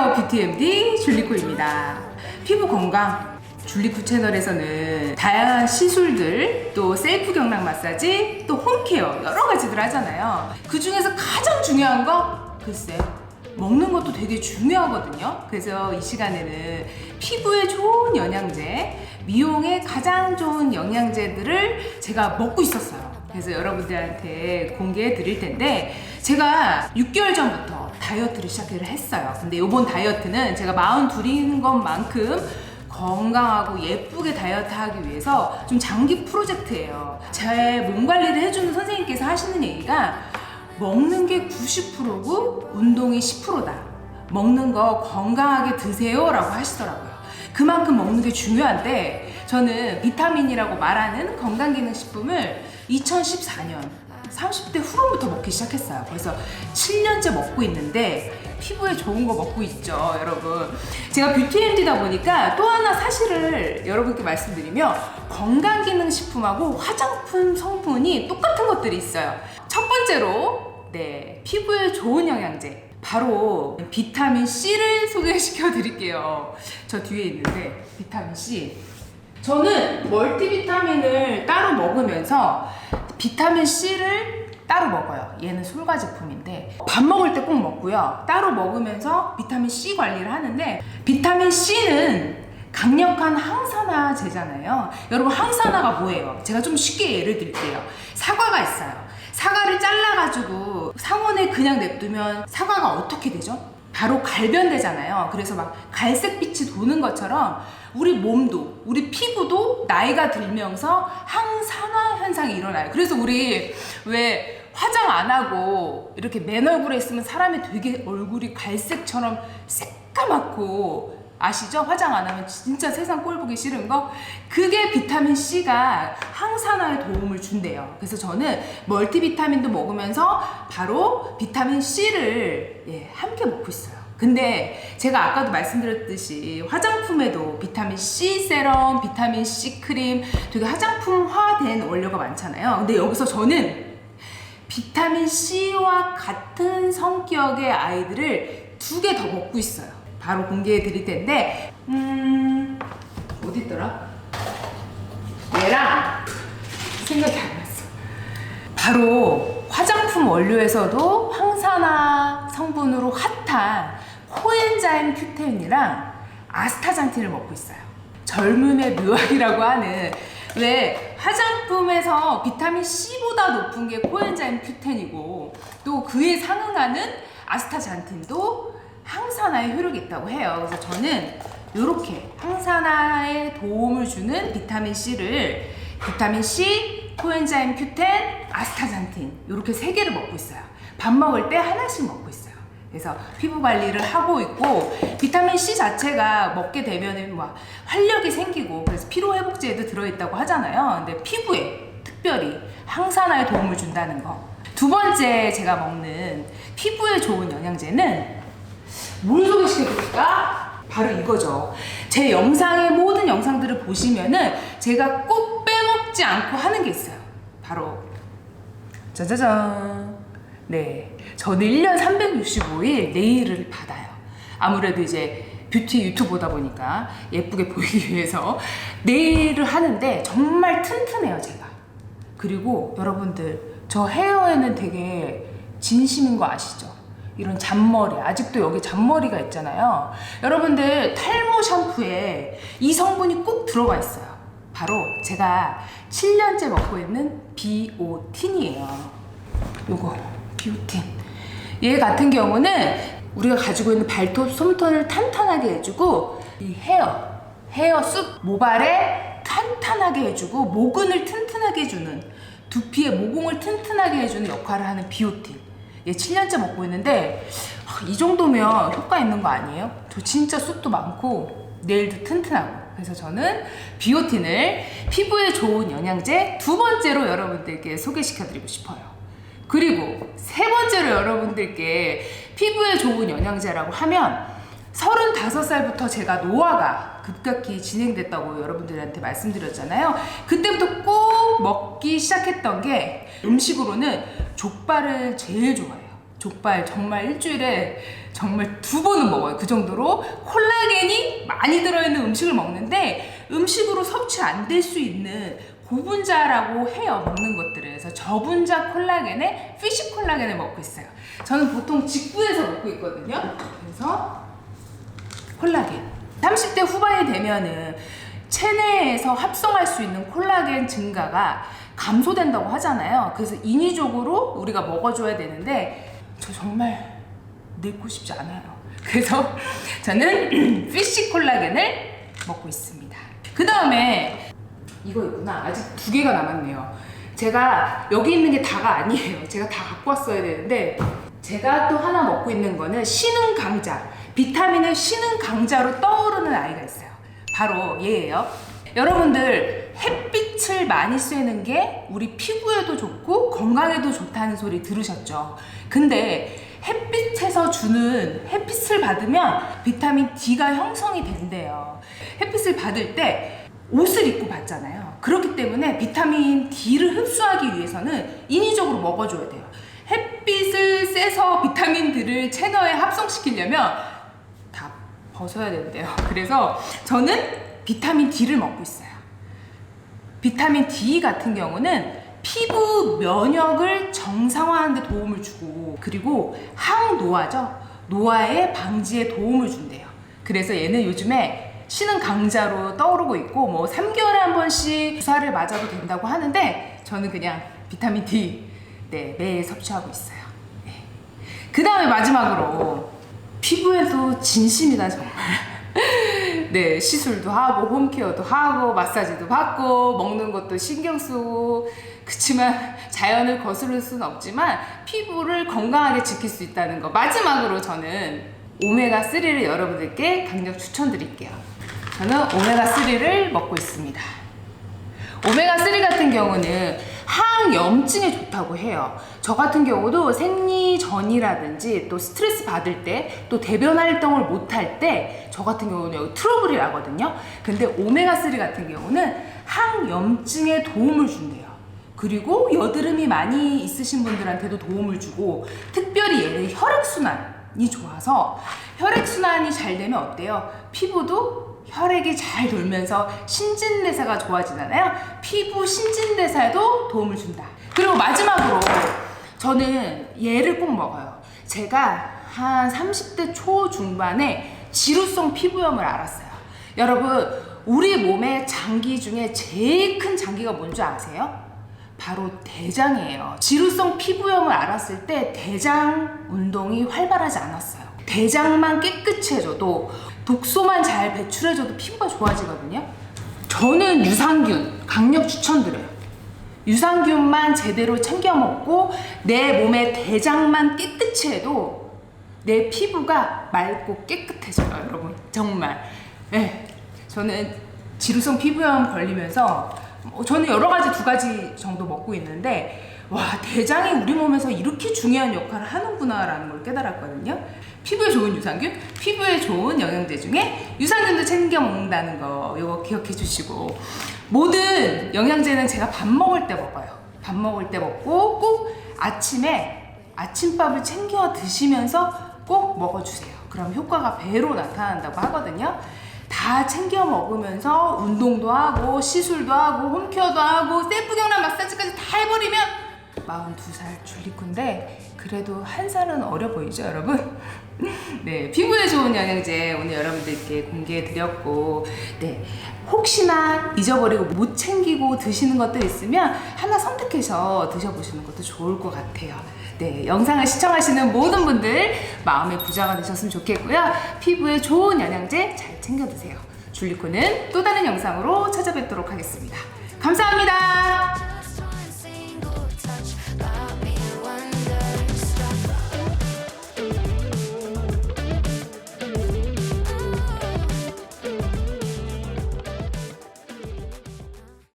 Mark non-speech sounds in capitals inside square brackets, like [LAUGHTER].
안녕하세요. 뷰티MD 줄리코입니다. 피부 건강 줄리코 채널에서는 다양한 시술들, 또 셀프 경락 마사지, 또 홈케어 여러 가지들 하잖아요. 그 중에서 가장 중요한 거 글쎄 먹는 것도 되게 중요하거든요. 그래서 이 시간에는 피부에 좋은 영양제, 미용에 가장 좋은 영양제들을 제가 먹고 있었어요. 그래서 여러분들한테 공개해 드릴 텐데 제가 6개월 전부터 다이어트를 시작을 했어요. 근데 이번 다이어트는 제가 42인 것만큼 건강하고 예쁘게 다이어트 하기 위해서 좀 장기 프로젝트예요. 제 몸 관리를 해주는 선생님께서 하시는 얘기가 먹는 게 90%고 운동이 10%다. 먹는 거 건강하게 드세요 라고 하시더라고요. 그만큼 먹는 게 중요한데 저는 비타민이라고 말하는 건강기능식품을 2014년 30대 후반부터 먹기 시작했어요. 그래서 7년째 먹고 있는데 피부에 좋은 거 먹고 있죠, 여러분. 제가 뷰티앤디다 보니까 또 하나 사실을 여러분께 말씀드리면 건강기능식품하고 화장품 성분이 똑같은 것들이 있어요. 첫 번째로 네 피부에 좋은 영양제 바로 비타민 C를 소개시켜 드릴게요. 저 뒤에 있는데 비타민 C. 저는 멀티비타민을 따로 먹으면서 비타민 C를 따로 먹어요. 얘는 솔가 제품인데 밥 먹을 때 꼭 먹고요. 따로 먹으면서 비타민 C 관리를 하는데 비타민 C는 강력한 항산화제잖아요. 여러분 항산화가 뭐예요? 제가 좀 쉽게 예를 들게요. 사과가 있어요. 사과를 잘라가지고 상온에 그냥 냅두면 사과가 어떻게 되죠? 바로 갈변되잖아요. 그래서 막 갈색빛이 도는 것처럼 우리 몸도, 우리 피부도 나이가 들면서 항산화 현상이 일어나요. 그래서 우리 왜 화장 안 하고 이렇게 맨 얼굴에 있으면 사람이 되게 얼굴이 갈색처럼 새까맣고 아시죠? 화장 안 하면 진짜 세상 꼴 보기 싫은 거? 그게 비타민 C가 항산화에 도움을 준대요. 그래서 저는 멀티비타민도 먹으면서 바로 비타민 C를 예, 함께 먹고 있어요. 근데 제가 아까도 말씀드렸듯이 화장품에도 비타민 C 세럼, 비타민 C 크림 되게 화장품화된 원료가 많잖아요. 근데 여기서 저는 비타민 C와 같은 성격의 아이들을 두 개 더 먹고 있어요. 바로 공개해 드릴 텐데, 음, 어디 있더라? 얘랑 생각이 안 났어. 바로 화장품 원료에서도 항산화 성분으로 핫한 코엔자임 큐텐이랑 아스타잔틴을 먹고 있어요. 젊음의 묘약이라고 하는 왜 화장품에서 비타민 C보다 높은 게 코엔자임 큐텐이고 또 그에 상응하는 아스타잔틴도 항산화에 효력이 있다고 해요. 그래서 저는 이렇게 항산화에 도움을 주는 비타민 C를 비타민 C, 코엔자임 큐텐, 아스타잔틴 이렇게 세 개를 먹고 있어요. 밥 먹을 때 하나씩 먹고 있어요. 그래서 피부 관리를 하고 있고 비타민 C 자체가 먹게 되면은 막 활력이 생기고 그래서 피로 회복제에도 들어있다고 하잖아요. 근데 피부에 특별히 항산화에 도움을 준다는 거. 두 번째 제가 먹는 피부에 좋은 영양제는 뭘 소개시켜드릴까? 바로 이거죠. 제 영상의 모든 영상들을 보시면은 제가 꼭 빼먹지 않고 하는 게 있어요. 바로 짜자잔. 네. 저는 1년 365일 네일을 받아요. 아무래도 이제 뷰티 유튜버다 보니까 예쁘게 보이기 위해서 네일을 하는데 정말 튼튼해요, 제가. 그리고 여러분들, 저 헤어에는 되게 진심인 거 아시죠? 이런 잔머리, 아직도 여기 잔머리가 있잖아요. 여러분들, 탈모 샴푸에 이 성분이 꼭 들어가 있어요. 바로 제가 7년째 먹고 있는 비오틴이에요. 요거, 비오틴. 얘 같은 경우는 우리가 가지고 있는 발톱, 솜털을 탄탄하게 해주고, 이 헤어, 헤어 숲, 모발에 탄탄하게 해주고, 모근을 튼튼하게 해주는, 두피의 모공을 튼튼하게 해주는 역할을 하는 비오틴. 얘 7년째 먹고 있는데, 아, 이 정도면 효과 있는 거 아니에요? 저 진짜 숱도 많고, 내일도 튼튼하고. 그래서 저는 비오틴을 피부에 좋은 영양제 두 번째로 여러분들께 소개시켜 드리고 싶어요. 그리고 세 번째로 여러분들께 피부에 좋은 영양제라고 하면 35살부터 제가 노화가 급격히 진행됐다고 여러분들한테 말씀드렸잖아요. 그때부터 꼭 먹기 시작했던 게 음식으로는 족발을 제일 좋아해요. 족발 정말 일주일에 정말 두 번은 먹어요. 그 정도로 콜라겐이 많이 들어있는 음식을 먹는데 음식으로 섭취 안 될 수 있는 고분자라고 해요. 먹는 것들을. 그래서 저분자 콜라겐에 피쉬 콜라겐을 먹고 있어요. 저는 보통 직구에서 먹고 있거든요. 그래서 콜라겐. 30대 후반이 되면은 체내에서 합성할 수 있는 콜라겐 증가가 감소된다고 하잖아요. 그래서 인위적으로 우리가 먹어줘야 되는데 저 정말 늙고 싶지 않아요. 그래서 [LAUGHS] 저는 [CLEARS THROAT] 피쉬 콜라겐을 먹고 있습니다. 그 다음에 이거 있구나. 아직 두 개가 남았네요. 제가 여기 있는 게 다가 아니에요. [LAUGHS] 제가 다 갖고 왔어야 되는데 제가 또 하나 먹고 있는 거는 신흥 강자. 비타민을 신흥 강자로 떠오르는 아이가 있어요. 바로 얘예요. 여러분들 햇빛을 많이 쐬는 게 우리 피부에도 좋고 건강에도 좋다는 소리 들으셨죠? 근데 햇빛에서 주는 햇빛을 받으면 비타민 D가 형성이 된대요. 햇빛을 받을 때 옷을 입고 받잖아요. 그렇기 때문에 비타민 D를 흡수하기 위해서는 인위적으로 먹어줘야 돼요. 햇빛을 쐬서 비타민 D를 체너에 합성시키려면 다 벗어야 된대요. 그래서 저는 비타민 D를 먹고 있어요. 비타민 D 같은 경우는 피부 면역을 정상화하는 데 도움을 주고 그리고 항노화죠. 노화의 방지에 도움을 준대요. 그래서 얘는 요즘에 신흥 강자로 떠오르고 있고 뭐 3개월에 한 번씩 주사를 맞아도 된다고 하는데 저는 그냥 비타민 D 네, 매일 섭취하고 있어요. 네. 그 다음에 마지막으로 피부에도 진심이다 정말. 네, 시술도 하고 홈케어도 하고 마사지도 받고 먹는 것도 신경 쓰고 그치만 [LAUGHS] 자연을 거스를 수는 없지만 피부를 건강하게 지킬 수 있다는 거 마지막으로 저는 오메가 3를 여러분들께 강력 추천드릴게요. 저는 오메가 3를 먹고 있습니다. 오메가 3 같은 경우는 항염증에 좋다고 해요. 저 같은 경우도 생리 전이라든지 또 스트레스 받을 때 또 대변 활동을 못할 때 저 같은 경우는 트러블이 나거든요. 근데 오메가 3 같은 경우는 항염증에 도움을 준대요. 그리고 여드름이 많이 있으신 분들한테도 도움을 주고 특별히 얘는 혈액순환 이 좋아서 혈액순환이 잘 되면 어때요? 피부도 혈액이 잘 돌면서 신진대사가 좋아지잖아요. 피부 신진대사에도 도움을 준다. 그리고 마지막으로 저는 얘를 꼭 먹어요. 제가 한 30대 초중반에 지루성 피부염을 알았어요. 여러분, 우리 몸의 장기 중에 제일 큰 장기가 뭔지 아세요? 바로 대장이에요. 지루성 피부염을 알았을 때 대장 운동이 활발하지 않았어요. 대장만 깨끗이 해줘도 독소만 잘 배출해줘도 피부가 좋아지거든요. 저는 유산균 강력 추천드려요. 유산균만 제대로 챙겨 먹고 내 몸의 대장만 깨끗이 해도 내 피부가 맑고 깨끗해져요, 여러분. 정말. 네. 저는 지루성 피부염 걸리면서 어, 저는 여러 가지 두 가지 정도 먹고 있는데 와 대장이 우리 몸에서 이렇게 중요한 역할을 하는구나라는 걸 깨달았거든요. 피부에 좋은 유산균, 피부에 좋은 영양제 중에 유산균도 챙겨 먹는다는 거 이거 기억해 주시고 모든 영양제는 제가 밥 먹을 때 먹어요. 밥 먹을 때 먹고 꼭 아침에 아침밥을 챙겨 드시면서 꼭 먹어주세요. 그럼 효과가 배로 나타난다고 하거든요. 다 챙겨 먹으면서 운동도 하고 시술도 하고 홈케어도 하고 셀프 경락 마사지까지 다 해버리면 42살 줄리콘데 그래도 한 살은 어려 보이죠 여러분? [LAUGHS] 네 피부에 좋은 영양제 오늘 여러분들께 공개해 드렸고 네 혹시나 잊어버리고 못 챙기고 드시는 것들 있으면 하나 선택해서 드셔보시는 것도 좋을 것 같아요. 네 영상을 시청하시는 모든 분들 마음의 부자가 되셨으면 좋겠고요. 피부에 좋은 영양제 잘 챙겨 드세요. 줄리코는 또 다른 영상으로 찾아뵙도록 하겠습니다. 감사합니다